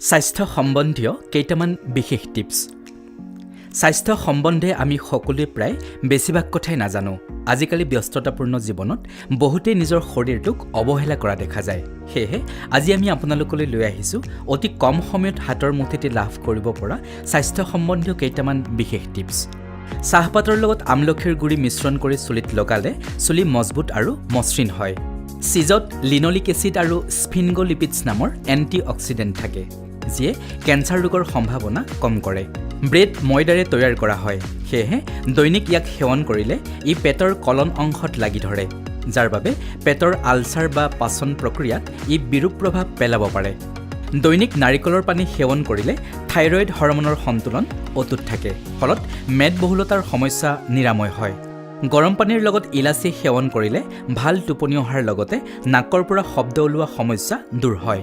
স্বাস্থ্য সম্বন্ধীয় কেইটামান বিশেষ টিপছ স্বাস্থ্য সম্বন্ধে আমি সকলোৱে প্ৰায় বেছিভাগ কথাই নাজানো। আজিকালি ব্যস্ততাপূৰ্ণ জীৱনত বহুতেই নিজৰ শৰীৰটোক অৱহেলা কৰা দেখা যায়। সেয়েহে আজি আমি আপোনালোকলৈ লৈ আহিছোঁ অতি কম সময়ত হাতৰ মুঠিতে লাভ কৰিব পৰা স্বাস্থ্য সম্বন্ধীয় কেইটামান বিশেষ টিপছ চাহপাতৰ লগত আমলখিৰ গুড়ি মিশ্ৰণ কৰি চুলিত লগালে চুলি মজবুত আৰু মসৃণ হয়। চিজত লিনলিক এচিড আৰু স্ফিনগলিপিডছ নামৰ এণ্টি অক্সিডেণ্ট থাকে। যিয়ে কেঞ্চাৰ ৰোগৰ সম্ভাৱনা কম কৰে। ব্ৰেড ময়দাৰে তৈয়াৰ কৰা হয়, সেয়েহে দৈনিক ইয়াক সেৱন কৰিলে ই পেটৰ কলন অংশত লাগি ধৰে, যাৰ বাবে পেটৰ আলচাৰ বা পাচন প্ৰক্ৰিয়াত ই বিৰূপ প্ৰভাৱ পেলাব পাৰে। দৈনিক নাৰিকলৰ পানী সেৱন কৰিলে থাইৰয়ড হৰমনৰ সন্তুলন অটুট থাকে, ফলত মেদবহুলতাৰ সমস্যা নিৰাময় হয়। গৰম পানীৰ লগত ইলাচি সেৱন কৰিলে ভালো টোপনি অহাৰ লগতে নাকৰ পৰা শব্দ ওলোৱা সমস্যা দূৰ হয়।